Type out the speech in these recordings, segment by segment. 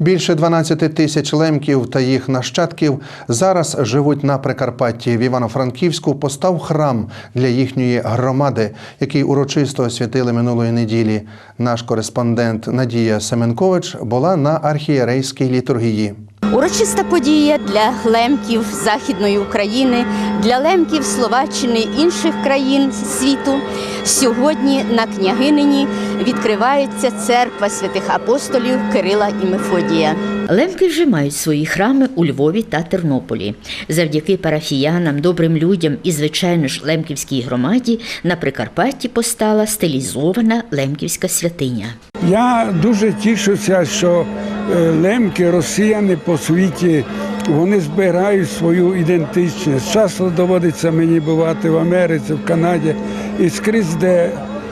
Більше 12 тисяч лемків та їх нащадків зараз живуть на Прикарпатті. В Івано-Франківську постав храм для їхньої громади, який урочисто освятили минулої неділі. Наш кореспондент Надія Семенкович була на архієрейській літургії. Урочиста подія для лемків Західної України, для лемків Словаччини інших країн світу. Сьогодні на княгинині відкривається церква святих апостолів Кирила і Мефодія. Лемки вже мають свої храми у Львові та Тернополі. Завдяки парафіянам, добрим людям і, звичайно ж, лемківській громаді на Прикарпатті постала стилізована лемківська святиня. Я дуже тішуся, що лемки, росіяни по світі, вони збирають свою ідентичність. Часто доводиться мені бувати в Америці, в Канаді і скрізь, де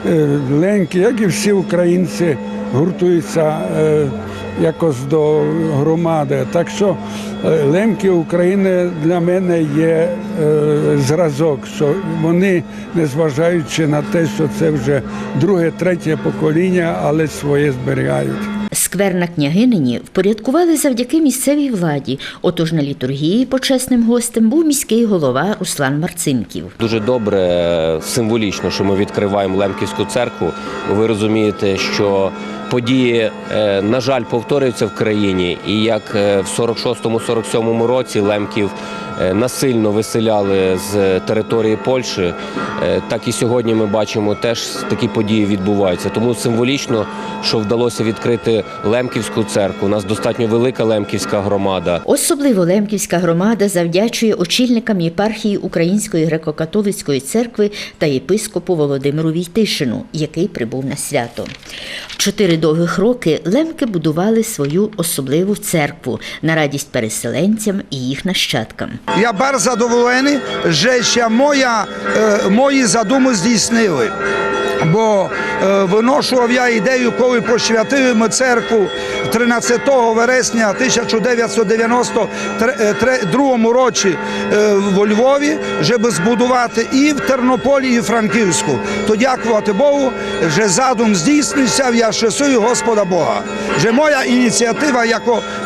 е, ленки, як і всі українці, гуртуються е, якось до громади. Так що е, лемки України для мене є е, зразок, що вони, незважаючи на те, що це вже друге, третє покоління, але своє зберігають. Сквер на княгинині впорядкували завдяки місцевій владі. Отож на літургії почесним гостем був міський голова Руслан Марцинків. Дуже добре, символічно, що ми відкриваємо Лемківську церкву. Ви розумієте, що події, е, на жаль, повторюються в країні, і як е, в 46-47 році Лемків насильно виселяли з території Польщі, е, так і сьогодні ми бачимо теж такі події відбуваються. Тому символічно, що вдалося відкрити Лемківську церкву. У нас достатньо велика Лемківська громада. Особливо Лемківська громада завдячує очільникам єпархії Української греко-католицької церкви та єпископу Володимиру Війтишину, який прибув на свято. Чотири довгих роки лемки будували свою особливу церкву на радість переселенцям і їх нащадкам. Я бар задоволений, що моя, е, мої задуми здійснили. Бо е, виношував я ідею, коли посвятили ми церкву 13 вересня 1992 році е, в Львові, щоб збудувати і в Тернополі, і в Франківську. То дякувати Богу, що задум здійснився, я щасую Господа Бога. Що моя ініціатива як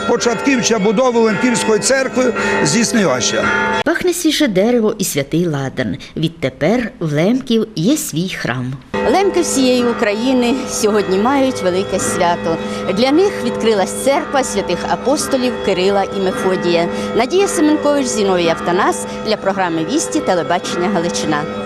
початківча будови Ленківської церкви здійснилася. Пахне свіже дерево і святий ладан. Відтепер в Лемків є свій храм. Лемки всієї України сьогодні мають велике свято. Для них відкрилась церква святих апостолів Кирила і Мефодія. Надія Семенкович, Зіновій Автонас для програми Вісті телебачення Галичина.